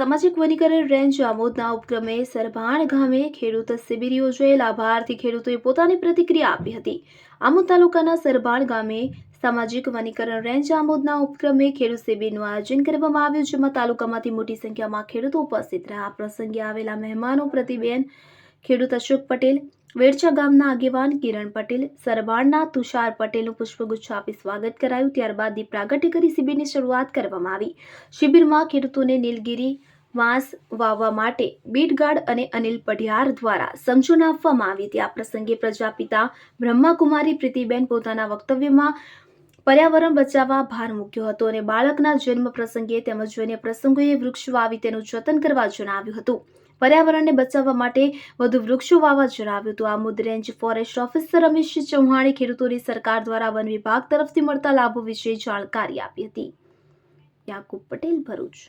સામાજિક વનીકરણ રેન્જ આમોદના ઉપક્રમે સરભાણ ગામે ખેડૂત શિબિર યોજાઈ લાભાર્થી ખેડૂતોએ પોતાની પ્રતિક્રિયા આપી હતી. આમોદ તાલુકાના સરભાણ ગામે સામાજિક વનીકરણ રેન્જ આમોદના ઉપક્રમે ખેડૂત શિબિરનું આયોજન કરવામાં આવ્યું, જેમાં તાલુકામાંથી મોટી સંખ્યામાં ખેડૂતો ઉપસ્થિત રહ્યા. આ પ્રસંગે આવેલા મહેમાનો પ્રતિબેન ખેડૂત અશોક પટેલ વેડછા ગામના આગેવાન કિરણ પટેલ સરબાણના તુષાર પટેલનું પુષ્પગુચ્છ આપી સ્વાગત કરાયું. ત્યારબાદ દીપ પ્રાગટ્ય કરી શિબિરની શરૂઆત કરવામાં આવી. શિબિરમાં ખેડૂતોને નીલગીરી વાંસ વાવવા માટે બીટગાર્ડ અને અનિલ પઢિયાર દ્વારા સમજૂન આપવામાં આવી હતી. આ પ્રસંગે પ્રજાપિતા બ્રહ્માકુમારી પ્રીતિબેન પોતાના વક્તવ્યમાં પર્યાવરણ બચાવવા ભાર મૂક્યો હતો અને બાળકના જન્મ પ્રસંગે તેમજ અન્ય પ્રસંગોએ વૃક્ષ વાવી તેનું જતન કરવા જણાવ્યું હતું. પર્યાવરણને બચાવવા માટે વધુ વૃક્ષો વાવવા જણાવ્યું હતું. Amod range forest officer Ramesh ચૌહાણે ખેડૂતોની સરકાર દ્વારા વન વિભાગ તરફથી મળતા લાભો વિશે જાણકારી આપી હતી. યાકુબ પટેલ, ભરૂચ.